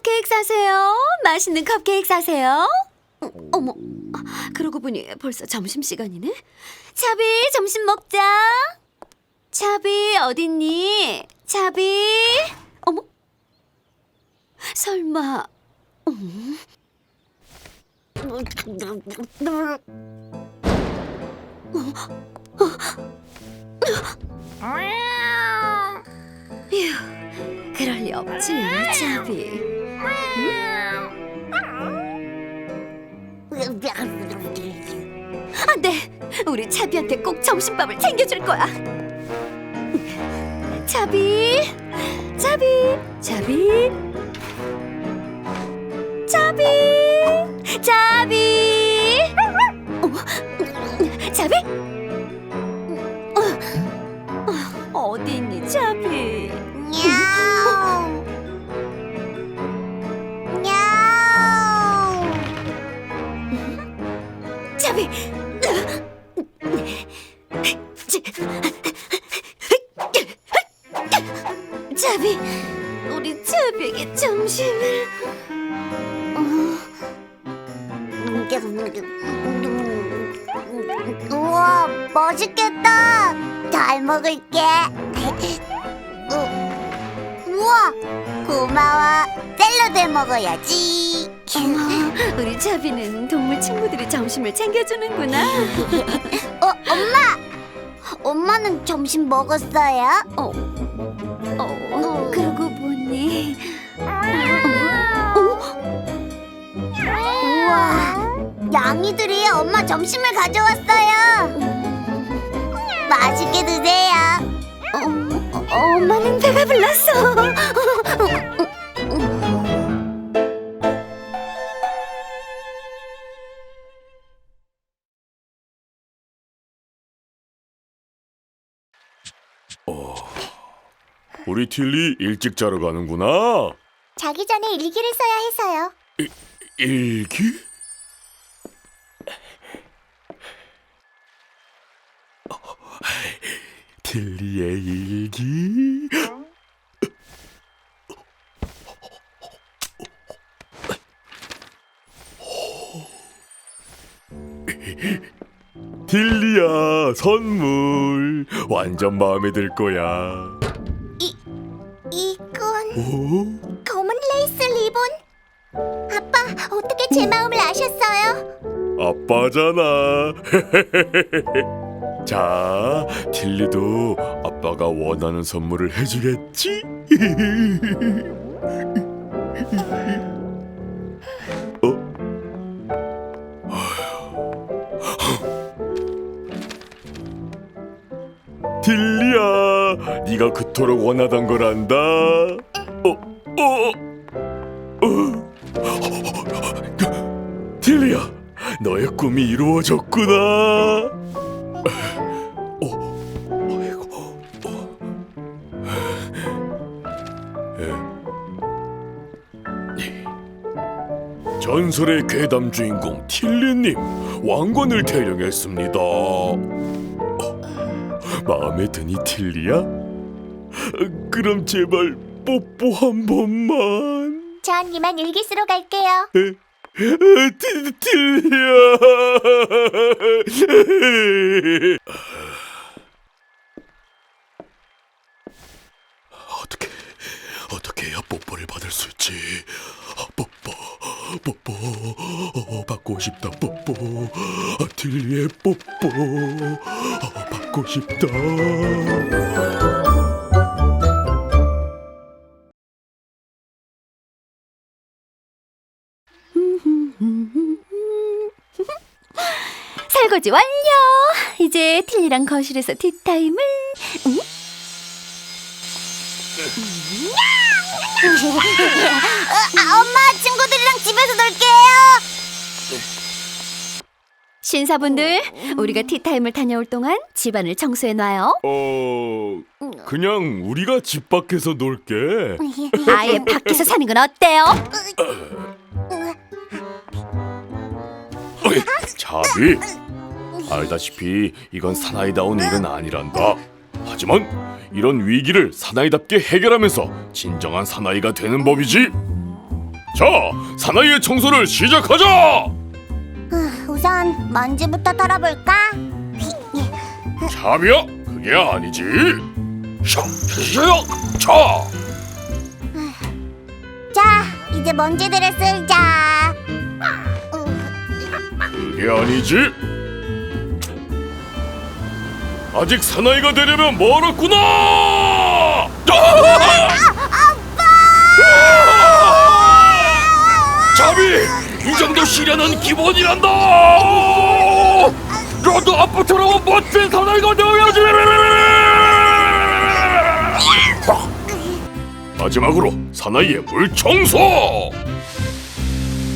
컵케이크 사세요. 맛있는 컵케이크 사세요. 어, 어머, 아, 그러고 보니 벌써 점심 시간이네. 차비, 점심 먹자. 차비 어딨니? 차비. 어머, 설마. 음. 휴, 그럴 리 없지, 차비. 안 돼! 우리 차비한테 꼭 점심밥을 챙겨줄 거야. 차비, 차비, 차비, 차비, 차비. 어, 차비? 어, 어디 차비에게 점심을. 우와, 멋있겠다. 잘 먹을게. 어, 우와, 고마워. 샐러드 먹어야지. 어머, 우리 차비는 동물 친구들이 점심을 챙겨주는구나. 어, 엄마. 엄마는 점심 먹었어요? 어, 어, 양이들이 엄마 점심을 가져왔어요. 맛있게 드세요. 어, 엄마는 배가 불렀어. 우리 틸리 일찍 자러 가는구나. 자기 전에 일기를 써야 해서요. 일기? 틸리의 일기? 딜리야 선물 완전 마음에 들 거야. 이건 오? 검은 레이스 리본. 아빠, 어떻게 제 마음을 아셨어요? 아빠잖아. 자, 틸리도 아빠가 원하는 선물을 해주겠지? 어? 딜리야, 네가 그토록 원하던 거란다. 어, 어, 어. 딜리야, 너의 꿈이 이루어졌구나. 어, 아이고, 어. 에. 전설의 괴담 주인공 틸리님 왕관을 개령했습니다. 어, 마음에 드니 틸리야? 어, 그럼 제발 뽀뽀 한 번만. 전 이만 일기 쓰러 갈게요. 티- 틸리야. 어떻게 어떻게 해야 뽀뽀를 받을 수 있지? 아, 뽀뽀 뽀뽀 어, 받고 싶다 뽀뽀 아, 틸리의 뽀뽀 어, 받고 싶다. 설거지 완료. 이제 틸리랑 거실에서 티타임을. 아, 엄마, 친구들이랑 집에서 놀게요. 신사분들, 우리가 티타임을 다녀올 동안 집안을 청소해 놔요. 어 그냥 우리가 집 밖에서 놀게. 아예 밖에서 사는 건 어때요? 어이, 자비 알다시피 이건 사나이다운 일은 아니란다 하지만 이런 위기를 사나이답게 해결하면서 진정한 사나이가 되는 법이지 자, 사나이의 청소를 시작하자. 우선 먼지부터 털어볼까? 차비야, 그게 아니지. 샥, 샥, 차. 자, 이제 먼지들을 쓸자. 그게 아니지. 아직 사나이가 되려면 멀었구나. 아빠! 자비, 이 정도 시련은 기본이란다. 너도 아빠처럼 멋진 사나이가 되어야지. 마지막으로 사나이의 물 청소.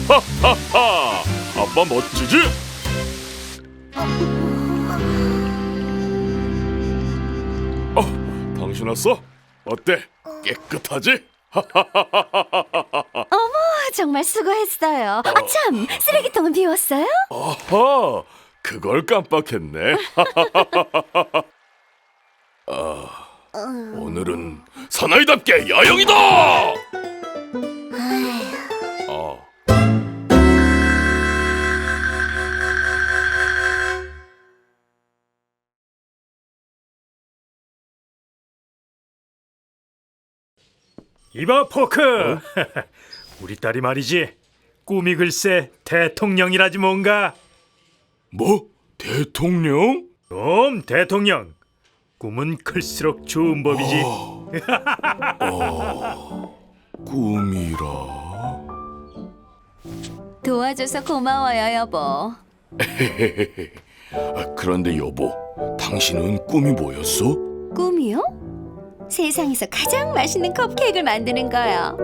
하하하, 아빠 멋지지? 왔어? 어때? 깨끗하지? 어머, 정말 수고했어요. 아, 참, 쓰레기통은 비웠어요? 아하, 그걸 깜빡했네. 아, 오늘은 사나이답게 야영이다. 이봐 포크 우리 딸이 말이지 꿈이 글쎄 대통령이라지 뭔가 뭐 대통령? 좀 대통령 꿈은 클수록 좋은 법이지 꿈이라. 도와줘서 고마워요, 여보. 아, 그런데 여보, 당신은 꿈이 뭐였어? 꿈이요? 세상에서 가장 맛있는 컵케이크를 만드는 거요.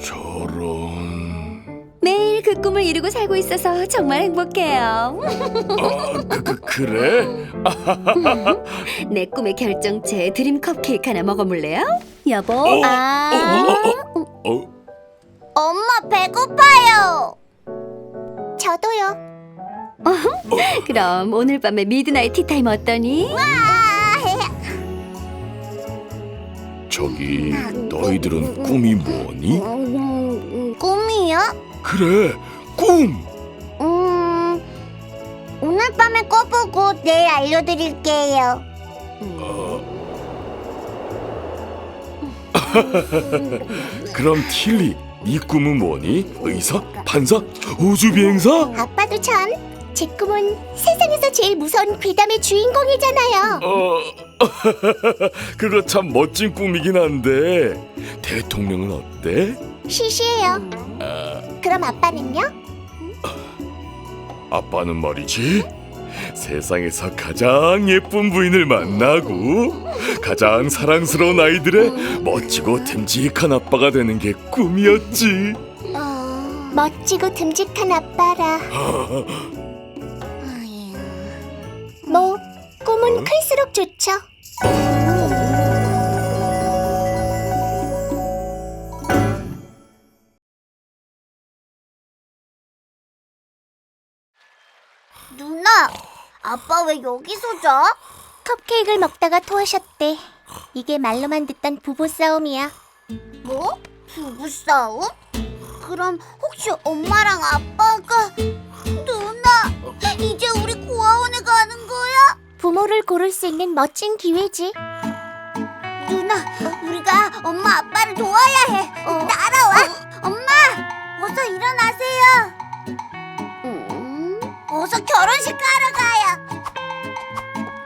저런. 매일 그 꿈을 이루고 살고 있어서 정말 행복해요. 아, 그, 그 그래? 내 꿈의 결정체 드림 컵케이크 하나 먹어볼래요? 여보. 어, 아. 어, 어, 어. 엄마 배고파요. 저도요. 그럼 오늘 밤에 미드나잇 티타임 어떠니? 저기 너희들은 꿈이 뭐니? 음, 꿈이요? 그래, 꿈. 음, 오늘 밤에 꿔보고 내일 알려드릴게요. 그럼 틸리, 네 꿈은 뭐니? 의사, 판사, 우주 비행사? 아빠도 참. 제 꿈은 세상에서 제일 무서운 귀담의 주인공이잖아요. 어, 그거 참 멋진 꿈이긴 한데 대통령은 어때? 시시해요. 그럼 아빠는요? 아빠는 말이지 세상에서 가장 예쁜 부인을 만나고 가장 사랑스러운 아이들의 멋지고 듬직한 아빠가 되는 게 꿈이었지. 멋지고 듬직한 아빠라. 꿈은 클수록 좋죠. 누나, 아빠 왜 여기서 자? 컵케이크를 먹다가 토하셨대. 이게 말로만 듣던 부부 싸움이야. 뭐? 부부 싸움? 그럼 혹시 엄마랑 아빠가 고를 수 있는 멋진 기회지. 누나, 우리가 엄마 아빠를 도와야 해. 따라와. 엄마, 어서 일어나세요. 어서 결혼식 가러 가요.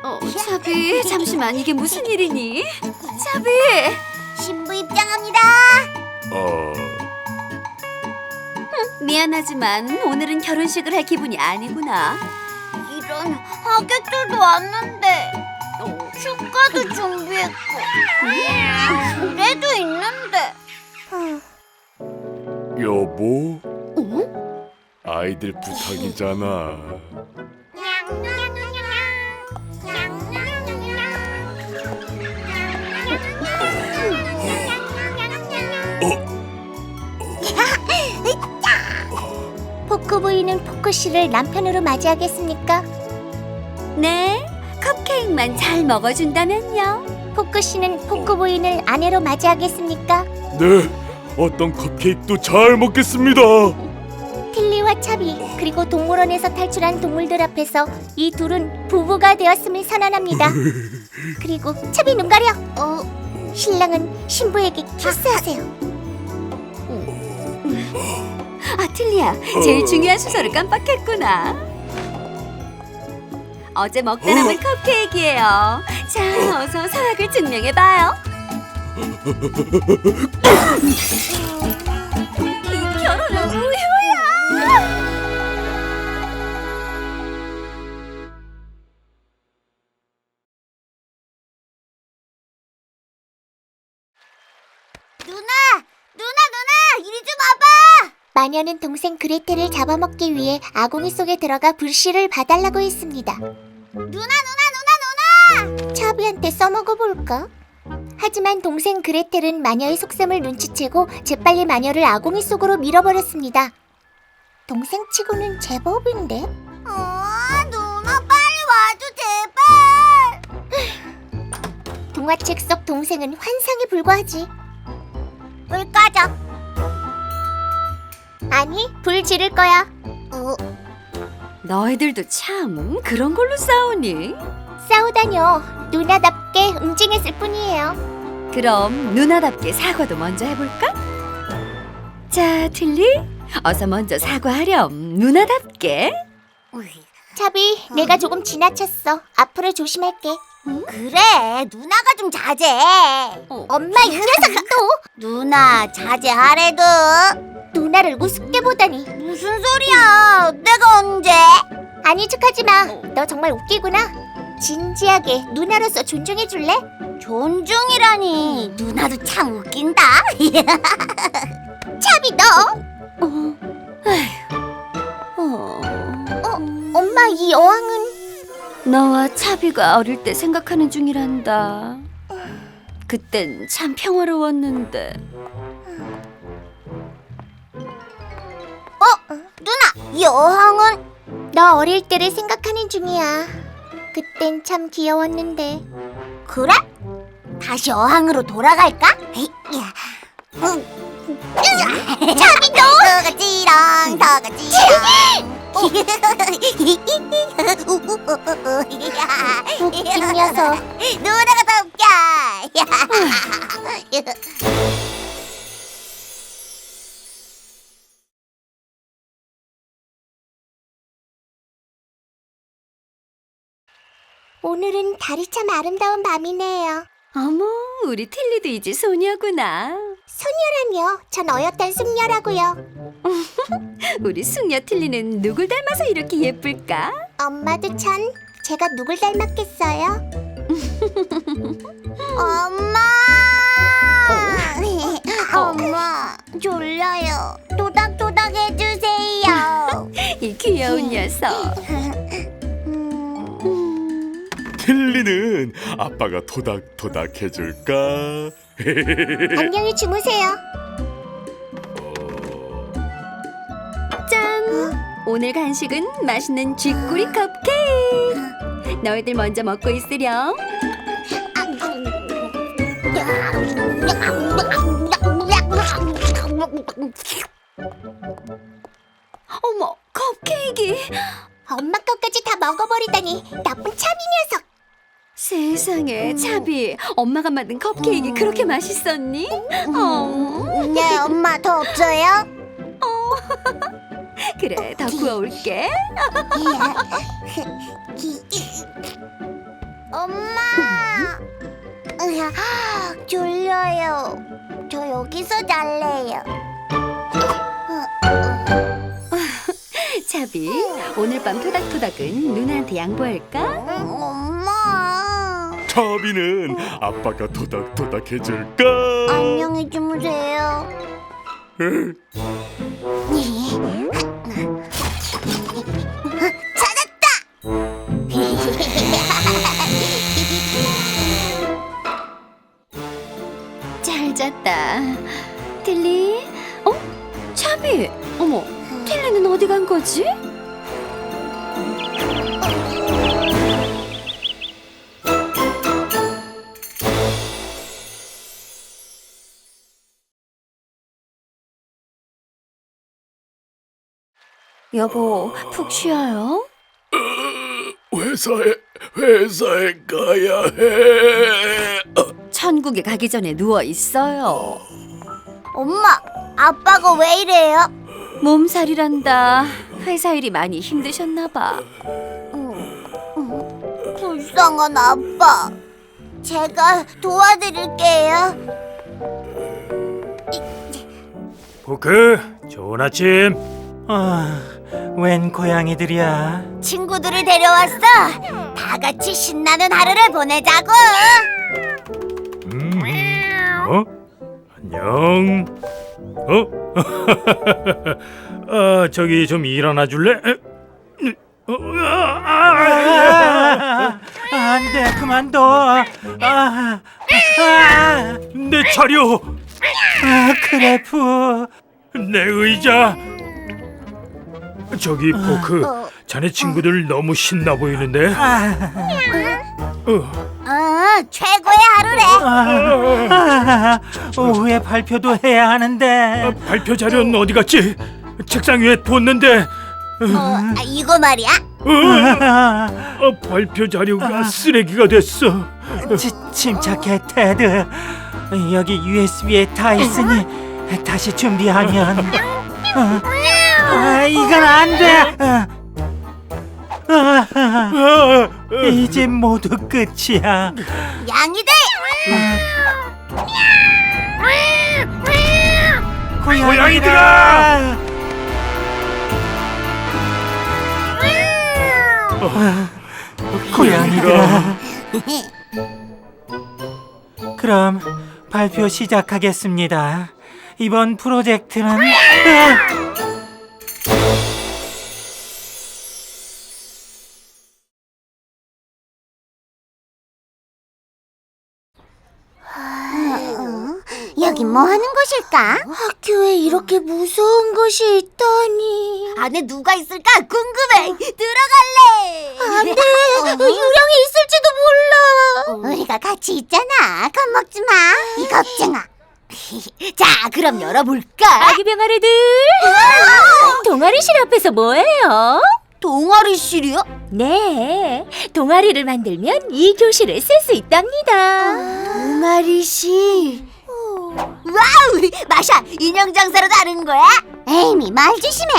어, 차비, 잠시만 이게 무슨 일이니? 차비. 신부 입장합니다. 어, 미안하지만 오늘은 결혼식을 할 기분이 아니구나. 이런 하객들도 왔는데 축가도 준비했고 노래도 있는데. 여보. 아이들 부탁이잖아. 포크 부인은 포크 씨를 남편으로 맞이하겠습니까? 네, 컵케이크만 잘 먹어준다면요. 포크 씨는 포크 부인을 아내로 맞이하겠습니까? 네, 어떤 컵케이크도 잘 먹겠습니다. 틸리와 차비 그리고 동물원에서 탈출한 동물들 앞에서 이 둘은 부부가 되었음을 선언합니다. 그리고 차비 눈 가려. 어, 신랑은 신부에게 키스하세요. 아, 틀리야. 제일 중요한 순서를 깜빡했구나. 어제 먹다 남은 컵케이크예요. 자, 어서 사학을 증명해봐요. 이 결혼은 우유야. 누나, 누나, 누나, 이리 좀 와봐. 마녀는 동생 그레텔을 잡아먹기 위해 아궁이 속에 들어가 불씨를 봐달라고 했습니다. 누나, 누나, 누나, 누나. 차비한테 써먹어 볼까? 하지만 동생 그레텔은 마녀의 속셈을 눈치채고 재빨리 마녀를 아궁이 속으로 밀어버렸습니다. 동생 치고는 제법인데. 어, 누나 빨리 와줘 제발. 동화책 속 동생은 환상에 불과하지. 불 꺼져. 아니, 불 지를 거야. 어, 너희들도 참 그런 걸로 싸우니? 싸우다뇨. 누나답게 응징했을 뿐이에요. 그럼 누나답게 사과도 먼저 해볼까? 자, 틀리. 어서 먼저 사과하렴. 누나답게. 차비, 내가 조금 지나쳤어. 앞으로 조심할게. 그래, 누나가 좀 자제. 엄마 이 녀석 또. 누나 자제하래도. 누나를 우습게 보다니. 무슨 소리야? 내가 언제? 아니 척하지 마. 너 정말 웃기구나. 진지하게 누나로서 존중해 줄래? 존중이라니. 누나도 참 웃긴다. 차비 너. 어, 엄마 이 여왕은 너와 차비가 어릴 때 생각하는 중이란다. 그땐 참 평화로웠는데. 어? 누나! 여왕은? 너 어릴 때를 생각하는 중이야 그땐 참 귀여웠는데 그래? 다시 어항으로 돌아갈까? 차비 너! 더가지랑 더가지랑 웃긴 녀석 누나가 더 웃겨 오늘은 달이 참 아름다운 밤이네요. 어머, 우리 틸리도 이제 소녀구나. 소녀라뇨? 전 어엿한 숙녀라고요. 우리 숙녀 틸리는 누굴 닮아서 이렇게 예쁠까? 엄마도 참 제가 누굴 닮았겠어요? 엄마! 엄마 졸려요. 도닥도닥 해주세요. 이 귀여운 녀석. 틸리는 아빠가 토닥토닥 해줄까? 안녕히 주무세요. 짠! 오늘 간식은 맛있는 쥐꼬리 컵케이크. 너희들 먼저 먹고 있으렴. 어머, 컵케이크. 엄마 것까지 다 먹어버리다니 나쁜 차비 녀석. 세상에, 차비. 엄마가 만든 컵케이크 그렇게 맛있었니? 어. 네, 엄마 더 없어요? 그래, 더 구워올게. 엄마! 졸려요. 저 여기서 잘래요. 차비, 오늘 밤 토닥토닥은 누나한테 양보할까? 엄마! 차비는 아빠가 토닥토닥 해줄까? 안녕히 주무세요. 잘 잤다. 틸리? 어? 차비! 어머, 틸리는 어디 간 거지? 여보, 푹 쉬어요. 회사에 회사에 가야 해. 어, 천국에 가기 전에 누워 있어요. 엄마, 아빠가 왜 이래요? 몸살이란다. 회사 일이 많이 힘드셨나 봐. 불쌍한 아빠. 제가 도와드릴게요. 포크 좋은 아침. 아, 웬 고양이들이야? 친구들을 데려왔어. 다 같이 신나는 하루를 보내자고. 음. 어? 안녕. 어? 아 저기 좀 일어나 줄래? 에? 어, 아, 아, 아, 아, 안 돼, 그만둬. 아, 아, 내 자료, 아, 크레프. 내 의자. 저기 포크, 어. 자네 친구들 너무 신나 보이는데. 아, 어, 어, 최고의 하루래. 아, 아, 오후에 발표도 해야 하는데. 아, 발표 자료는 어디 갔지? 책상 위에 뒀는데. 어, 아, 이거 말이야. 어, 아, 어, 발표 자료가 쓰레기가 됐어. 치, 침착해, 테드. 여기 USB에 다 있으니 다시 준비하면. 아, 아, 이건 안 돼. 아, 아, 이제 모두 끝이야. 양이들. 고양이들아! 고양이들아. 그럼 발표 시작하겠습니다. 이번 프로젝트는 아! 여기 뭐 하는 곳일까? 학교에 이렇게 무서운 곳이 있다니. 안에 누가 있을까 궁금해. 들어갈래. 안 돼. 유령이 있을지도 몰라. 우리가 같이 있잖아. 겁먹지 마. 이 겁쟁아. 자, 그럼 열어볼까? 아기 병아리들! 동아리실 앞에서 뭐해요? 동아리실이요? 네, 동아리를 만들면 이 교실을 쓸 수 있답니다. 동아리실. 와우! 마샤, 인형 장사로 다른 거야? 에이미, 말 조심해.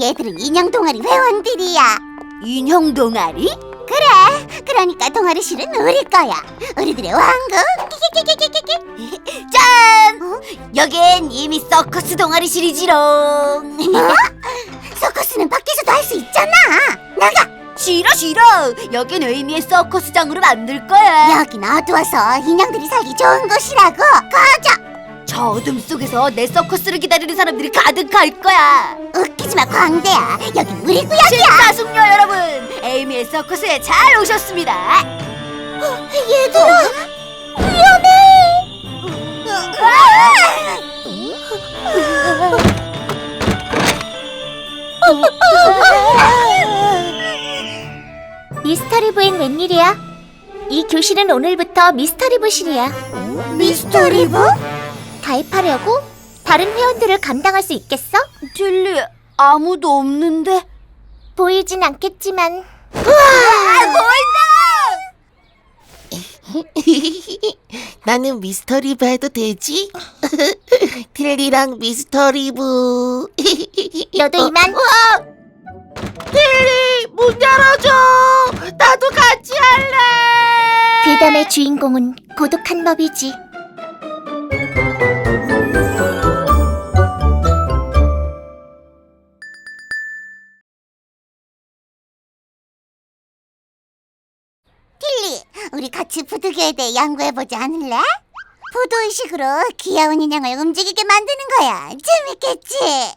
얘들은 인형 동아리 회원들이야. 인형 동아리? 그래. 그러니까 동아리 실은 우리 거야. 우리들의 왕국. 끼끼끼끼끼끼. 짠! 여긴 이미 서커스 동아리 실이지롱. 서커스는 밖에서도 할 수 있잖아. 나가. 싫어 싫어. 여긴 의미의 서커스장으로 만들 거야. 여긴 어두워서 인형들이 살기 좋은 곳이라고. 가자. 저 어둠 속에서 내 서커스를 기다리는 사람들이 가득할 거야. 웃기지 마 광대야. 여긴 우리 구역이야. 신사숙녀 여러분, 에이미의 서커스에 잘 오셨습니다. 얘들아, 위험해. 미스터리부엔 웬일이야? 이 교실은 오늘부터 미스터리부실이야. 미스터리부? 가입하려고? 다른 회원들을 감당할 수 있겠어? 딜리 아무도 없는데. 보이진 않겠지만 아, 나는 미스터리브 해도 되지? 틸리랑 미스터리브 너도 이만 틸리 문 열어줘 나도 같이 할래 괴담의 주인공은 고독한 법이지. 같이 부두교에 대해 연구해보지 않을래? 부두의식으로 귀여운 인형을 움직이게 만드는 거야. 재밌겠지?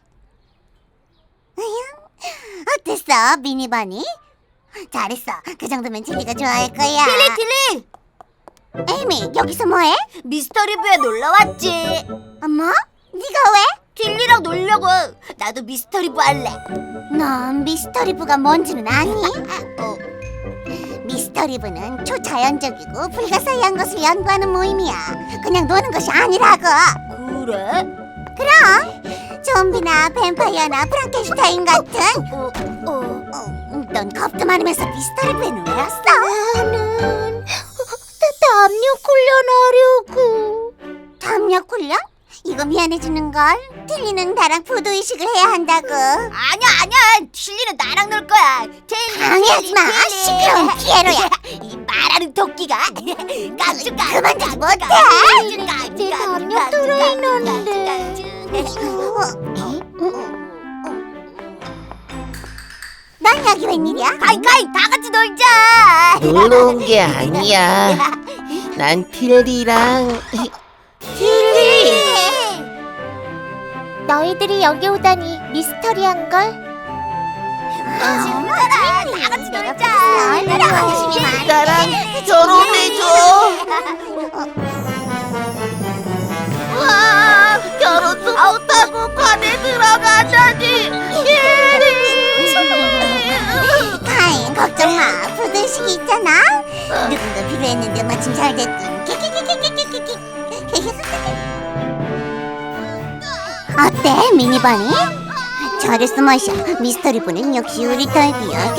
으흠, 어땠어, 미니버니? 잘했어. 그 정도면 틸리가 좋아할 거야. 틸리, 틸리! 에이미, 여기서 뭐해? 미스터리부에 놀러 왔지. 어머? 네가 왜? 틸리랑 놀려고. 나도 미스터리부 할래. 넌 미스터리부가 뭔지는 아니? 어. 미스터리부는 초자연적이고 불가사의한 것을 연구하는 모임이야. 그냥 노는 것이 아니라고. 그래? 그럼 좀비나 뱀파이어나 프랑켄슈타인 같은 어, 어, 넌 겁도 많으면서 미스터리 펜을 왜 왔어? 나는 담력 훈련하려고 담력 훈련? 이거 미안해주는 걸? 틀리는 나랑 부도 의식을 해야 한다고. 아니야 아니야. 틀리는 나랑 놀 거야. 방해하지 마. 시끄러운 피에로야. 이 말하는 토끼가. 깜짝 그만두지 못해. 내 담력 들어있는데. 넌 여기 웬일이야? 가이 가이. 다 같이 놀자. 놀러 온 게 아니야. 난 필리랑 너희들이 여기 오다니 미스터리한걸? 아, 다 같이 놀자. 나랑 결혼해줘. 와, 결혼도 못하고 관에 들어가다니. 예리. 카인 걱정 마. 부대식 있잖아. 누군가 필요했는데 마침 잘 됐군. 어때 미니버니? 잘했어 마샤 미스터리 분은 역시 우리 타입이야